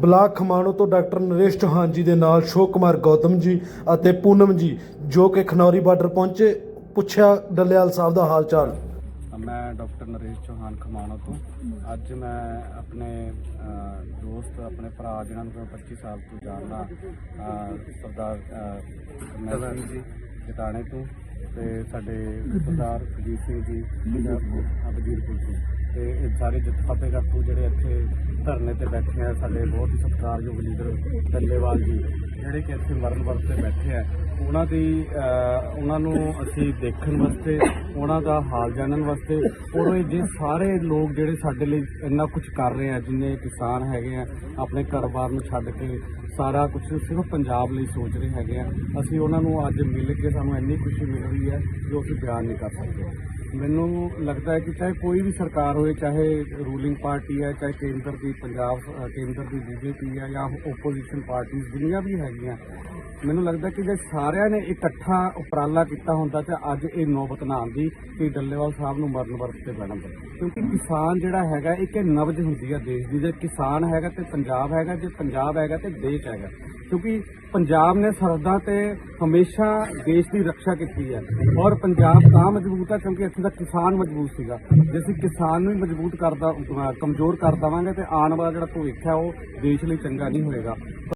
Block Khamano ਤੋਂ doctor Naresh Chauhan ਜੀ ਦੇ ਨਾਲ ਸ਼ੋਕ ਕੁਮਾਰ ਗੌਤਮ ਜੀ ਅਤੇ ਪੂਨਮ ਜੀ, ਜੋ ਕਿ ਖਨੌਰੀ ਬਾਰਡਰ ਪਹੁੰਚੇ, ਪੁੱਛਿਆ ਡੱਲੇਵਾਲ ਸਾਹਿਬ ਦਾ ਹਾਲ ਚਾਲ। ਮੈਂ ਡਾਕਟਰ ਨਰੇਸ਼ ਚੌਹਾਨ ਖਮਾਣੋ ਤੋਂ। ਅੱਜ ਮੈਂ ਆਪਣੇ ਦੋਸਤ, ਆਪਣੇ ਭਰਾ ਜਿਨ੍ਹਾਂ ਨੂੰ ਮੈਂ 25 ਸਾਲ ਤੋਂ ਜਾਣਦਾ ਸਰਦਾਰ ਜੀ ਜਟਾਣੇ ਤੋਂ ਤੇ ਸਾਡੇ ਸਰਦਾਰ ਸੁਜੀਤ ਸਿੰਘ ਜੀ, ਅਬਜੀਰਪੁਰ ਤੋਂ। ਤੇ ਇਹ ਸਾਰੇ ਜਥੇਬੇਦਾਰ ਤੋਂ ਜਿਹੜੇ ਇੱਥੇ ਧਰਨੇ ਤੇ ਬੈਠੇ ਆ ਸਾਡੇ ਬਹੁਤ ਹੀ ਸਤਿਕਾਰਯੋਗ ਲੀਡਰ ਡੱਲੇਵਾਲ ਜੀ। ਜਿਹੜੇ ਕਿ ਇੱਥੇ ਮਰਨ ਵਰਤ ਤੇ ਬੈਠੇ ਆ, ਉਹਨਾਂ ਦੀ ਉਹਨਾਂ ਨੂੰ ਅਸੀਂ ਦੇਖਣ ਵਾਸਤੇ, ਉਹਨਾਂ ਦਾ ਹਾਲ ਜਾਣਨ ਵਾਸਤੇ ਔਰ ਇਹ ਜੇ ਸਾਰੇ ਲੋਕ ਜਿਹੜੇ ਸਾਡੇ ਲਈ ਇੰਨਾ ਕੁਝ ਕਰ ਰਹੇ ਆ, ਜਿੰਨੇ ਕਿਸਾਨ ਹੈਗੇ ਆ, ਆਪਣੇ ਘਰ-ਬਾਰ ਨੂੰ ਛੱਡ ਕੇ ਸਾਰਾ ਕੁਝ ਸਿਰਫ ਪੰਜਾਬ ਲਈ ਸੋਚ ਰਹੇ ਹੈਗੇ ਆ, ਅਸੀਂ ਉਹਨਾਂ ਨੂੰ ਅੱਜ ਮਿਲ ਕੇ ਸਾਨੂੰ ਇੰਨੀ ਖੁਸ਼ੀ ਮਿਲ ਰਹੀ ਹੈ ਜੋ ਅਸੀਂ ਬਿਆਨ ਨਹੀਂ ਕਰ ਸਕਦੇ। ਮੈਨੂੰ ਲੱਗਦਾ ਹੈ ਕਿ ਚਾਹੇ ਕੋਈ ਵੀ ਸਰਕਾਰ ਹੋਵੇ, ਚਾਹੇ ਰੂਲਿੰਗ ਪਾਰਟੀ ਹੈ, ਚਾਹੇ ਕੇਂਦਰ ਦੀ ਪੰਜਾਬ ਕੇਂਦਰ ਦੀ ਬੀਜੇਪੀ ਹੈ ਜਾਂ ਓਪੋਜੀਸ਼ਨ ਪਾਰਟੀਆਂ ਜਿੰਨੀਆਂ ਵੀ ਹੈ ਹੈਗੀਆਂ। ਮੈਨੂੰ ਲੱਗਦਾ ਕਿ ਜੇ ਸਾਰਿਆਂ ਨੇ ਇਕੱਠਾ ਉਪਰਾਲਾ ਕੀਤਾ ਹੁੰਦਾ ਤਾਂ ਅੱਜ ਇਹ ਨੌਬਤ ਨਾ ਆਉਂਦੀ ਕਿ ਡੱਲੇਵਾਲ ਸਾਹਿਬ ਨੂੰ ਮਰਨ ਵਰਤ ਤੇ ਬੈਠਣ ਦਾ ਕਿਉਂਕਿ ਕਿਸਾਨ ਜਿਹੜਾ ਹੈਗਾ ਇੱਕ ਇਹ ਨਬਜ ਹੁੰਦੀ ਹੈ ਦੇਸ਼ ਦੀ। ਜੇ ਕਿਸਾਨ ਹੈਗਾ ਤੇ ਪੰਜਾਬ ਹੈਗਾ, ਜੇ ਪੰਜਾਬ ਹੈਗਾ ਤੇ ਦੇਸ਼ ਹੈਗਾ। ਕਿਉਂਕਿ ਪੰਜਾਬ ਨੇ ਸਰਹੱਦਾਂ ਤੇ ਹਮੇਸ਼ਾ ਦੇਸ਼ ਦੀ ਰੱਖਿਆ ਕੀਤੀ ਹੈ ਔਰ ਪੰਜਾਬ ਤਾਂ ਮਜ਼ਬੂਤ ਹੈ ਕਿਉਂਕਿ ਇੱਥੇ ਦਾ ਕਿਸਾਨ ਮਜ਼ਬੂਤ ਸੀਗਾ। ਜੇ ਅਸੀਂ ਕਿਸਾਨ ਨੂੰ ਮਜ਼ਬੂਤ ਕਰਦਾ ਕਮਜ਼ੋਰ ਕਰ ਦੇਵਾਂਗੇ ਤੇ ਆਉਣ ਵਾਲਾ ਜਿਹੜਾ ਭਵਿੱਖ ਹੈ ਉਹ ਦੇਸ਼ ਲਈ ਚੰਗਾ ਨਹੀਂ ਹੋਏਗਾ।